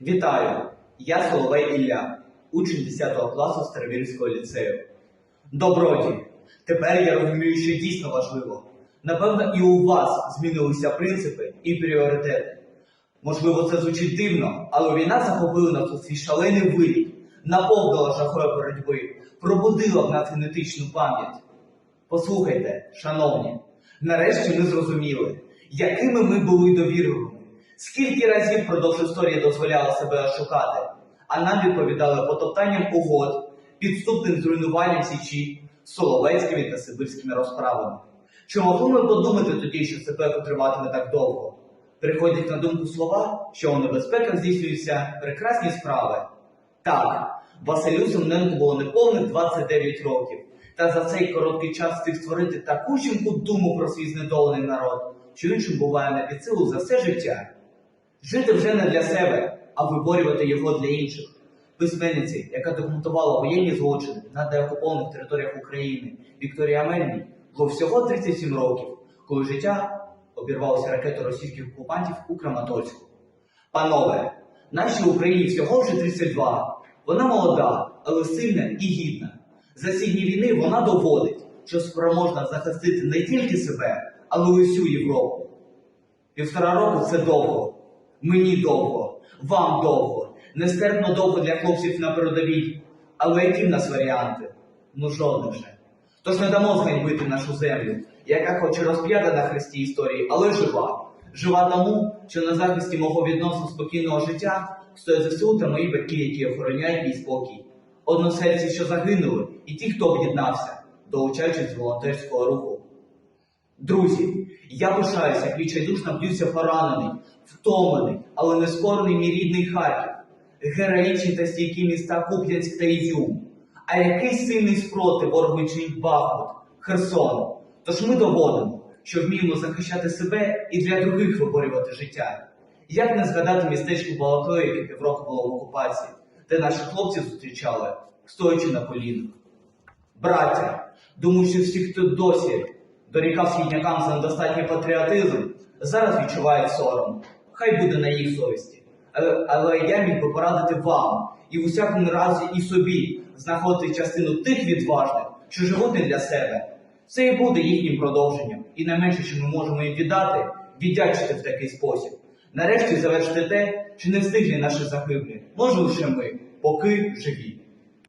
Вітаю! Я Соловей Ілля, учень 10 класу Старовірського ліцею. Доброді, тепер я розумію, що дійсно важливо. Напевно, і у вас змінилися принципи і пріоритети. Можливо, це звучить дивно, але війна захопила нас у свій шалений виліт, наповнила жахою боротьби, пробудила в нас генетичну пам'ять. Послухайте, шановні, нарешті ми зрозуміли, якими ми були довірливими, скільки разів впродовж історії дозволяли себе ошукати, а нам відповідали потоптанням угод, підступним зруйнуванням січі, соловецькими та сибирськими розправами. Чи могли ми подумати тоді, що це пекло триватиме так довго? Приходять на думку слова, що у небезпеках здійснюються прекрасні справи. Так, Василю Семененку було неповних 29 років, та за цей короткий час встиг створити таку жінку думу про свій знедолений народ, що іншим буває на під силу за все життя. Жити вже не для себе, а виборювати його для інших. Письменниці, яка документувала воєнні злочини на деокупованих територіях України, Вікторія Мельній, було всього 37 років, коли життя обірвалося ракетою російських окупантів у Краматорську. Панове, нашій Україні всього вже 32. Вона молода, але сильна і гідна. За ці дні війни вона доводить, що спроможна захистити не тільки себе, але й усю Європу. Півтора року це довго. Мені довго, вам довго, нестерпно довго для хлопців на передовій. Але які в нас варіанти? Ну жодних же. Тож не дамо зганьбити нашу землю, яка хоч і розп'ята на хресті історії, але жива. Жива тому, що на захисті мого відносно спокійного життя стоять ЗСУ та мої батьки, які охороняють мій спокій. Односельці, що загинули, і ті, хто об'єднався, долучаючись до волонтерського руху. Друзі, я пишаюся, як відчайдушно б'юся поранений, втомлений, але не скорений мій рідний Харків, героїчні та стійкі міста Куп'янськ та Ізюм. А який сильний спротив чинить Бахмут, Херсон. Тож ми доводимо, що вміємо захищати себе і для других виборювати життя. Як не згадати містечко Балаклею, яке півроку було в окупації, де наші хлопці зустрічали, стоячи на колінах. Браття, думаю, що всі, хто досі дорікав східнякам за недостатній патріотизм, зараз відчувають сором. Хай буде на їх совісті. Але, але я міг би порадити вам і в усякому разі і собі знаходити частину тих відважних, що живуть не для себе. Це і буде їхнім продовженням, і найменше, що ми можемо їм віддати, віддячити в такий спосіб. Нарешті завершити те, що не встигли наші загиблі, може лише ми, поки живі.